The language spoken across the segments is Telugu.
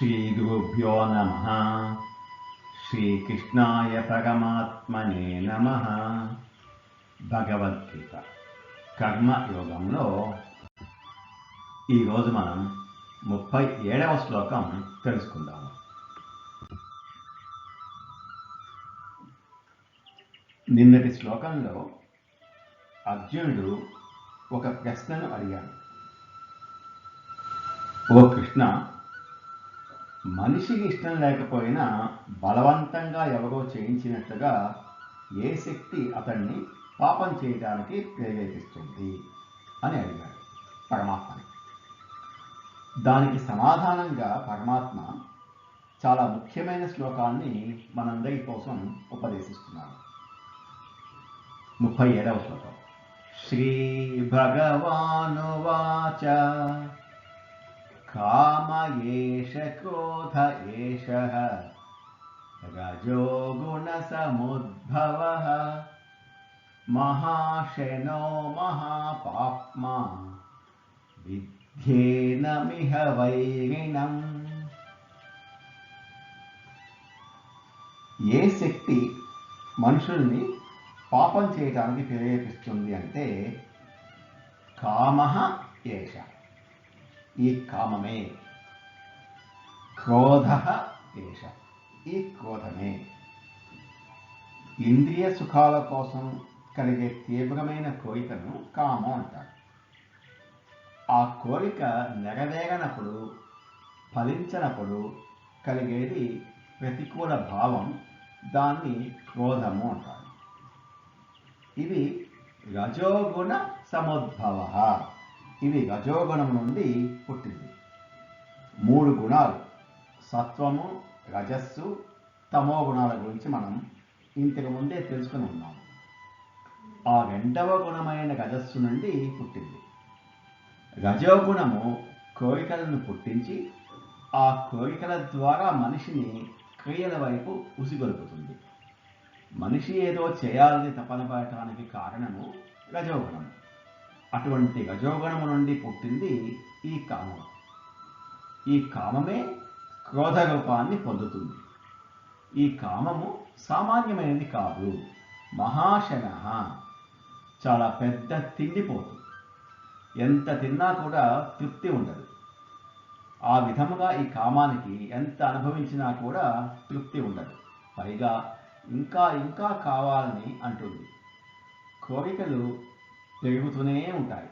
శ్రీగురుభ్యో నమ శ్రీకృష్ణాయ పరమాత్మనే నమ భగవద్గీత కర్మయోగంలో ఈరోజు మనం ముప్పై ఏడవ శ్లోకం తెలుసుకుందాము. నిన్నటి శ్లోకంలో అర్జునుడు ఒక ప్రశ్నను అడిగాడు. ఓ కృష్ణ మనిషికి ఇష్టం లేకపోయినా బలవంతంగా ఎవరో చేయించినట్లుగా ఏ శక్తి అతన్ని పాపం చేయడానికి ప్రేరేపిస్తుంది అని అడిగాడు పరమాత్మని దానికి సమాధానంగా పరమాత్మ చాలా ముఖ్యమైన శ్లోకాన్ని మనందరి కోసం ఉపదేశిస్తున్నాడు. ముప్పై ఏడవ శ్లోకం. శ్రీ భగవానువాచ काम एष क्रोध एषः रजो गुणसमुद्भवः महाशनो महापाप्मा विद्येनमिह వైరిణం ఏ శక్తి మనుషుల్ని పాపం చేయడానికి ప్రేరేపిస్తుంది అంటే కామ ఏష ఈ కామమే. క్రోధ ఏష ఈ క్రోధమే. ఇంద్రియ సుఖాల కోసం కలిగే తీవ్రమైన కోరికను కామం అంటారు. ఆ కోరిక నెరవేరనప్పుడు ఫలించనప్పుడు కలిగేది ప్రతికూల భావం దాన్ని క్రోధము అంటారు. ఇది రజోగుణ సముద్భవ. ఇది రజోగుణం నుండి పుట్టింది. మూడు గుణాలు. సత్వము రజస్సు తమో గుణాల గురించి మనం ఇంతకు ముందే తెలుసుకుని ఉన్నాం. ఆ రెండవ గుణమైన రజస్సు నుండి పుట్టింది. రజోగుణము కోరికలను పుట్టించి ఆ కోరికల ద్వారా మనిషిని క్రియల వైపు ఉసిగొలుపుతుంది. మనిషి ఏదో చేయాలని తపన పడటానికి కారణము రజోగుణము. అటువంటి రజోగుణము నుండి పుట్టింది ఈ కామం. ఈ కామమే క్రోధ రూపాన్ని పొందుతుంది. ఈ కామము సామాన్యమైనది కాదు. మహాశన చాలా పెద్ద తిండిపోతు ఎంత తిన్నా కూడా తృప్తి ఉండదు. ఆ విధముగా ఈ కామానికి ఎంత అనుభవించినా కూడా తృప్తి ఉండదు. పైగా ఇంకా ఇంకా కావాలని అంటుంది. కోరికలు పెరుగుతూనే ఉంటాయి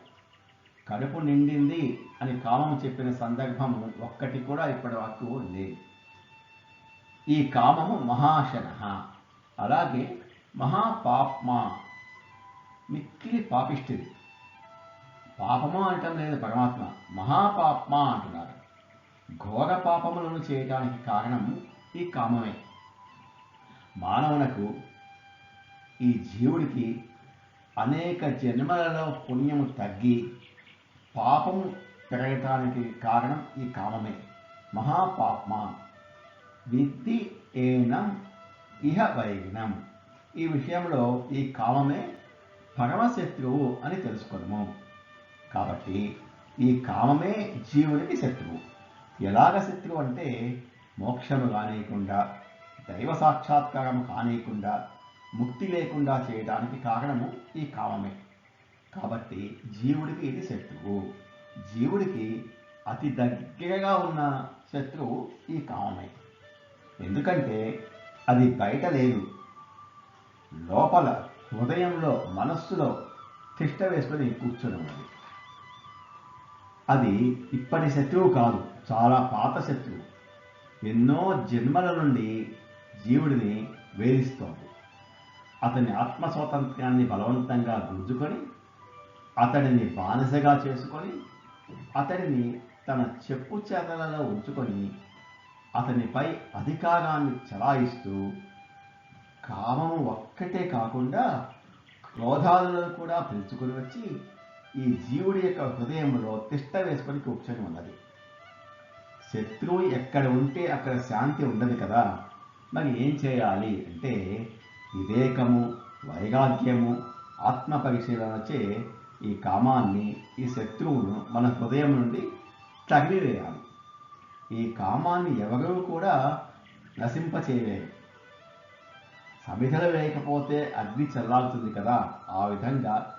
కడుపు నిండింది అని కామం చెప్పిన సందర్భము ఒక్కటి కూడా ఇప్పటి వరకు లేదు. ఈ కామము మహాశన అలాగే మహాపాప్మ మిక్కిలి పాపిష్టిది. పాపము అనటం లేదు పరమాత్మ మహాపాప్మ అంటున్నారు. ఘోర పాపములను చేయటానికి కారణం ఈ కామమే. మానవునకు ఈ జీవుడికి అనేక జన్మలలో పుణ్యము తగ్గి పాపము పెరగటానికి కారణం ఈ కామమే. మహాపాప్మ. విత్తి ఏనం ఇహ వైగినం ఈ విషయంలో ఈ కామమే పరమశత్రువు అని తెలుసుకున్నాము కాబట్టి ఈ కామమే జీవునికి శత్రువు. ఎలాగ శత్రువు అంటే మోక్షము కానీయకుండా దైవ సాక్షాత్కారం కానీయకుండా ముక్తి లేకుండా చేయడానికి కారణము ఈ కామమే కాబట్టి జీవుడికి ఇది శత్రువు. జీవుడికి అతి దగ్గరగా ఉన్న శత్రువు ఈ కామమే ఎందుకంటే అది బయట లేదు. లోపల హృదయంలో మనస్సులో తిష్ట వేసుకొని కూర్చొని ఉన్నది. అది ఇప్పటి శత్రువు కాదు చాలా పాత శత్రువు. ఎన్నో జన్మల నుండి జీవుడిని వేధిస్తోంది. అతని ఆత్మ స్వాతంత్ర్యాన్ని బలవంతంగా గుంజుకొని అతడిని బానిసగా చేసుకొని అతడిని తన చెప్పు చేతలలో ఉంచుకొని అతనిపై అధికారాన్ని చలాయిస్తూ కామము ఒక్కటే కాకుండా క్రోధాలను కూడా పిలుచుకొని వచ్చి ఈ జీవుడి యొక్క హృదయంలో తిష్ట వేసుకొని కూర్చొని ఉన్నది. శత్రువు ఎక్కడ ఉంటే అక్కడ శాంతి ఉండదు కదా. మరి ఏం చేయాలి అంటే వివేకము వైరాగ్యము ఆత్మ పరిశీలనచే ఈ కామాన్ని ఈ శత్రువును మన హృదయం నుండి తగిలివేయాలి. ఈ కామాన్ని ఎవరూ కూడా నశింపచేయలేరు. సమిధలు లేకపోతే అగ్ని చల్లాల్సింది కదా. ఆ విధంగా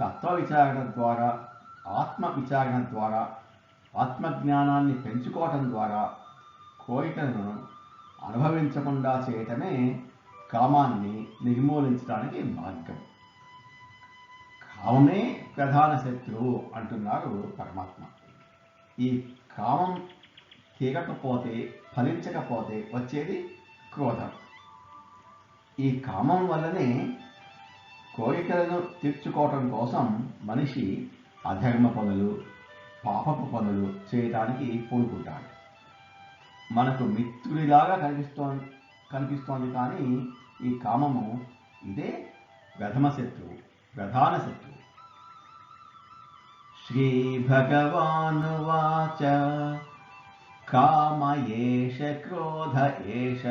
తత్వ విచారణ ద్వారా ఆత్మ విచారణ ద్వారా ఆత్మజ్ఞానాన్ని పెంచుకోవటం ద్వారా కోరికలను అనుభవించకుండా చేయటమే కామాన్ని నిర్మూలించడానికి మార్గం. కామమే ప్రధాన శత్రువు అంటున్నారు పరమాత్మ. ఈ కామం తీరకపోతే ఫలించకపోతే వచ్చేది క్రోధం. ఈ కామం వల్లనే కోరికలను తీర్చుకోవటం కోసం మనిషి అధర్మ పనులు పాపపు పనులు చేయడానికి పూనుకుంటాడు. మనకు మిత్రుడిలాగా కనిపిస్తూ కనిపిస్తోంది కానీ ఈ కామము ఇదే ప్రథమ శత్రువు ప్రధాన శత్రువు శ్రీభగవానువాచ కామ ఏష క్రోధ ఏష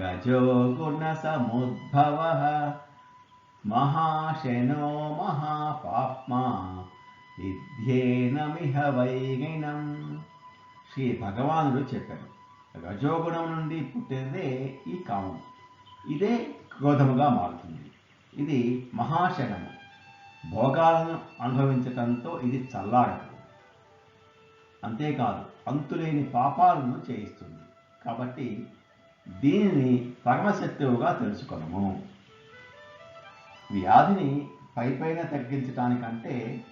రజో గుణసముద్భవ మహాశనో మహాపాప్మా విద్యేనమిహ వైగిణం. శ్రీ భగవానుడు చెప్పారు రజోగుణం నుండి పుట్టేదే ఈ కామం ఇదే క్రోధముగా మారుతుంది. ఇది మహాశనము భోగాలను అనుభవించటంతో ఇది చల్లారదు. అంతేకాదు అంతులేని పాపాలను చేయిస్తుంది. కాబట్టి దీనిని పరమశత్రువుగా తెలుసుకొనము. వ్యాధిని పైపైన తగ్గించటానికంటే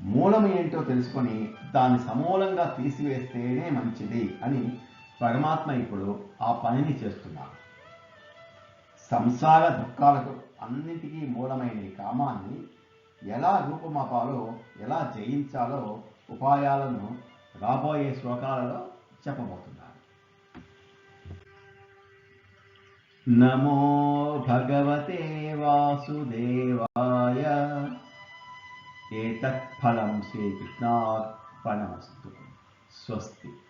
మూలం ఏంటో తెలుసుకొని దాన్ని సమూలంగా తీసివేస్తేనే మంచిది అని పరమాత్మ ఇప్పుడు ఆ పనిని చేస్తున్నారు సంసార దుఃఖాలకు అన్నిటికీ మూలమైన ఈ కామాన్ని ఎలా రూపమాపాలో ఎలా జయించాలో ఉపాయాలను రాబోయే శ్లోకాలలో చెప్పబోతున్నారు నమో భగవతే వాసుదేవాయ ඒතත් පලම් සේ කෘෂ්ණාත් පනවස්තු ස්වස්තිී